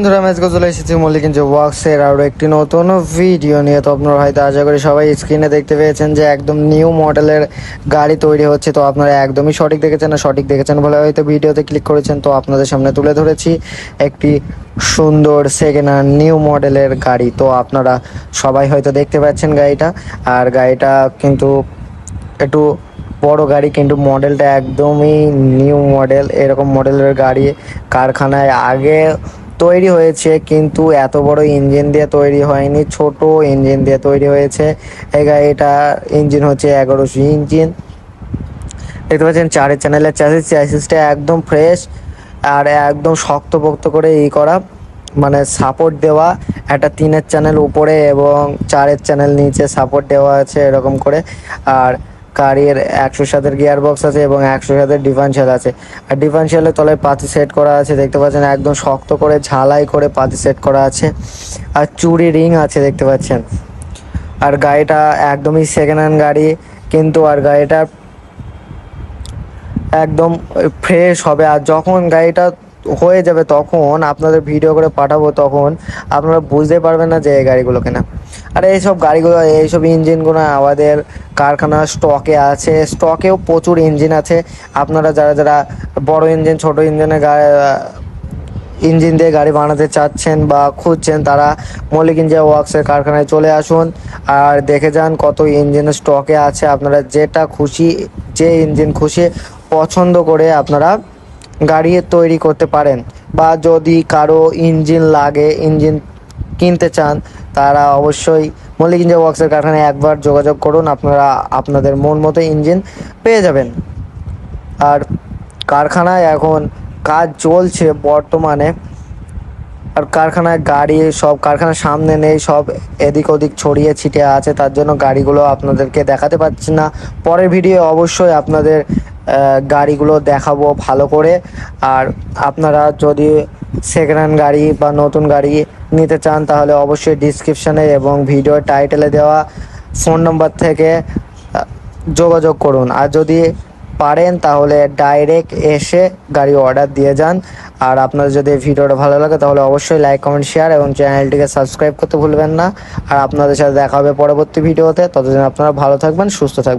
বন্ধুরা আজকে চলে এসেছি মল্লিকিন যে ওয়াক্সের আরও একটি নতুন ভিডিও নিয়ে। তো আপনারা হয়তো আশা করি সবাই স্ক্রিনে দেখতে পেয়েছেন যে একদম নিউ মডেলের গাড়ি তৈরি হচ্ছে। তো আপনারা একদমই সঠিক দেখেছেন না সঠিক দেখেছেন বলে হয়তো ভিডিওতে ক্লিক করেছেন। তো আপনাদের সামনে তুলে ধরেছি একটি সুন্দর সেকেন্ড হ্যান্ড নিউ মডেলের গাড়ি। তো আপনারা সবাই হয়তো দেখতে পাচ্ছেন গাড়িটা। আর গাড়িটা কিন্তু একটু বড় গাড়ি, কিন্তু মডেলটা একদমই নিউ মডেল এরকম মডেলের গাড়ি কারখানায় আগে তৈরি হয়েছে, কিন্তু এত বড় ইঞ্জিন দিয়ে তৈরি হয়নি, ছোট ইঞ্জিন দিয়ে তৈরি হয়েছে। গাড়িটা ইঞ্জিন হচ্ছে এগারোশো ইঞ্জিন দেখতে পাচ্ছেন চারের চ্যানেলের চ্যাসিস চ্যাসিসটা একদম ফ্রেশ আর একদম শক্তপোক্ত করে ই করা মানে সাপোর্ট দেওয়া। একটা তিনের চ্যানেল উপরে এবং চারের চ্যানেল নিচে সাপোর্ট দেওয়া আছে এরকম করে। আর গাড়ির একশো সাতের গিয়ার বক্স আছে এবং একশো সাতের ডিফারেন্সিয়াল আছে। আর ডিফারেন্সিয়ালের তলায় পাতি সেট করা আছে, দেখতে পাচ্ছেন একদম শক্ত করে, ঝালাই করে পাতি সেট করা আছে। আর চুড়ি রিং আছে, দেখতে পাচ্ছেন। আর গাড়িটা একদমই সেকেন্ড হ্যান্ড গাড়ি, কিন্তু আর গাড়িটা একদম ফ্রেশ হবে। আর যখন গাড়িটা হয়ে যাবে তখন আপনাদের ভিডিও করে পাঠাবো, তখন আপনারা বুঝতে পারবেন না যে এই গাড়িগুলো কেনা। আর এইসব গাড়িগুলো, এইসব ইঞ্জিনগুলো আমাদের কারখানা স্টকে আছে। স্টকেও প্রচুর ইঞ্জিন আছে। আপনারা যারা যারা বড় ইঞ্জিন, ছোট ইঞ্জিনের ইঞ্জিন দিয়ে গাড়ি বানাতে চাচ্ছেন বা খুঁজছেন, তারা মল্লিক ইঞ্জিয়া ওয়ার্কসের কারখানায় চলে আসুন আর দেখে যান কত ইঞ্জিন স্টকে আছে। আপনারা যেটা খুশি, যে ইঞ্জিন খুশি, পছন্দ করে আপনারা গাড়ি তৈরি করতে পারেন। বা যদি কারও ইঞ্জিন লাগে, ইঞ্জিন কিনতে চান তারা অবশ্যই মল্লিক ইঞ্জিয়া ওয়ার্কসের কারখানায় একবার যোগাযোগ করুন। আপনারা আপনাদের মন মতো ইঞ্জিন পেয়ে যাবেন। আর কারখানায় এখন কাজ চলছে বর্তমানে। আর কারখানায় গাড়ি সব কারখানার সামনে নেই, সব এদিক ওদিক ছড়িয়ে ছিটিয়ে আছে, তার জন্য গাড়িগুলো আপনাদেরকে দেখাতে পারছি না। পরের ভিডিও অবশ্যই আপনাদের গাড়িগুলো দেখাবো ভালো করে। আর আপনারা যদি সেকেন্ড হ্যান্ড গাড়ি বা নতুন গাড়ি নিতে চান, তাহলে অবশ্যই ডিসক্রিপশানে এবং ভিডিও টাইটেলে দেওয়া ফোন নম্বর থেকে যোগাযোগ করুন। আর যদি পারেন, তাহলে ডাইরেক্ট এসে গাড়ি অর্ডার দিয়ে যান। আর আপনাদের যদি ভিডিওটা ভালো লাগে, তাহলে অবশ্যই লাইক কমেন্ট শেয়ার এবং চ্যানেলটিকে সাবস্ক্রাইব করতে ভুলবেন না। আর আপনাদের সাথে দেখা হবে পরবর্তী ভিডিওতে ততদিন আপনারা ভালো থাকবেন, সুস্থ থাকবেন।